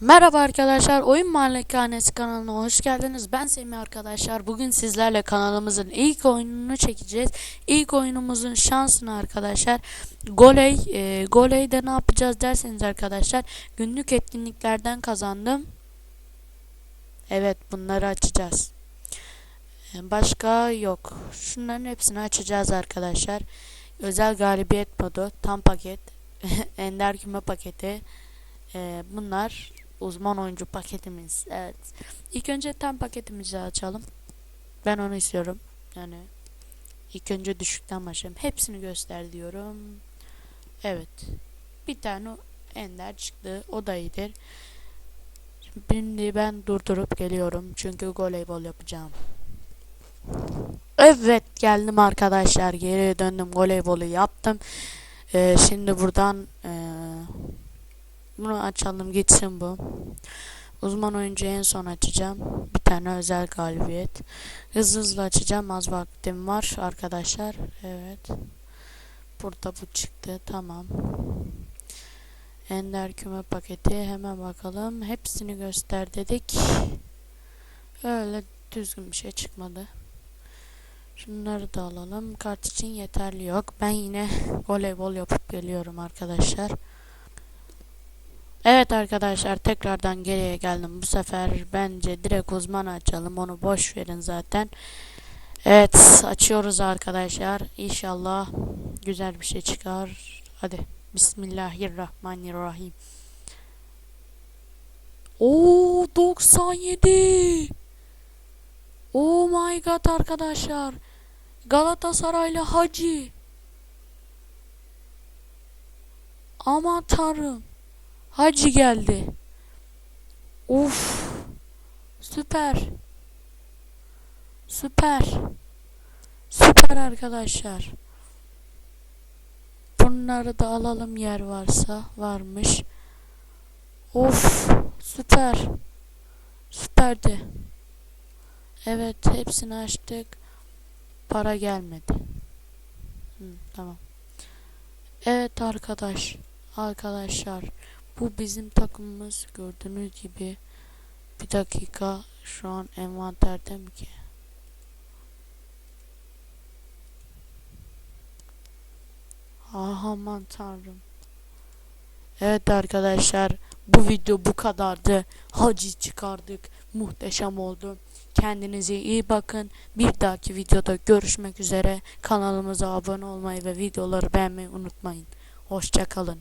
Merhaba arkadaşlar, Oyun Malikanesi kanalına hoş geldiniz. Ben Semih arkadaşlar. Bugün sizlerle kanalımızın ilk oyununu çekeceğiz. İlk oyunumuzun şansını arkadaşlar. Goley, e, Goley'de ne yapacağız derseniz arkadaşlar. Günlük etkinliklerden kazandım. Evet, bunları açacağız. E, Başka yok. Şunların hepsini açacağız arkadaşlar. Özel galibiyet modu, tam paket, ender küme paketi. E, bunlar uzman oyuncu paketimiz. Evet. İlk önce tam paketimizi açalım. Ben onu istiyorum. Yani ilk önce düşükten başlayalım. Hepsini göster diyorum. Evet. Bir tane ender çıktı. O da iyidir. Şimdi ben durdurup geliyorum. Çünkü voleybol yapacağım. Evet geldim arkadaşlar. Geri döndüm. Voleybolu yaptım. Ee, şimdi buradan ee, bunu açalım gitsin bu. Uzman oyuncu en son açacağım. Bir tane özel galibiyet. Hızlı hızlı açacağım. Az vaktim var arkadaşlar. Evet. Burada bu çıktı. Tamam. Ender küme paketi. Hemen bakalım. Hepsini göster dedik. Öyle düzgün bir şey çıkmadı. Şunları da alalım. Kart için yeterli yok. Ben yine voleybol yapıp geliyorum arkadaşlar. Evet arkadaşlar tekrardan geriye geldim. Bu sefer bence direkt uzman açalım. Onu boş verin zaten. Evet açıyoruz arkadaşlar. İnşallah güzel bir şey çıkar. Hadi Bismillahirrahmanirrahim. Oo 97. Oh my god arkadaşlar. Galatasaraylı Hacı. Aman tanrım. Hacı geldi. Uf. Süper. Süper. Süper arkadaşlar. Bunları da alalım yer varsa. Varmış. Of. Süper. Süperdi. Evet hepsini açtık. Para gelmedi. Hı, tamam. Evet arkadaş. Arkadaşlar. Bu bizim takımımız gördüğünüz gibi bir dakika şu an envanterde mi ki? Ah, Aman tanrım. Evet arkadaşlar bu video bu kadardı. Hacı çıkardık. Muhteşem oldu. Kendinize iyi bakın. Bir dahaki videoda görüşmek üzere. Kanalımıza abone olmayı ve videoları beğenmeyi unutmayın. Hoşçakalın.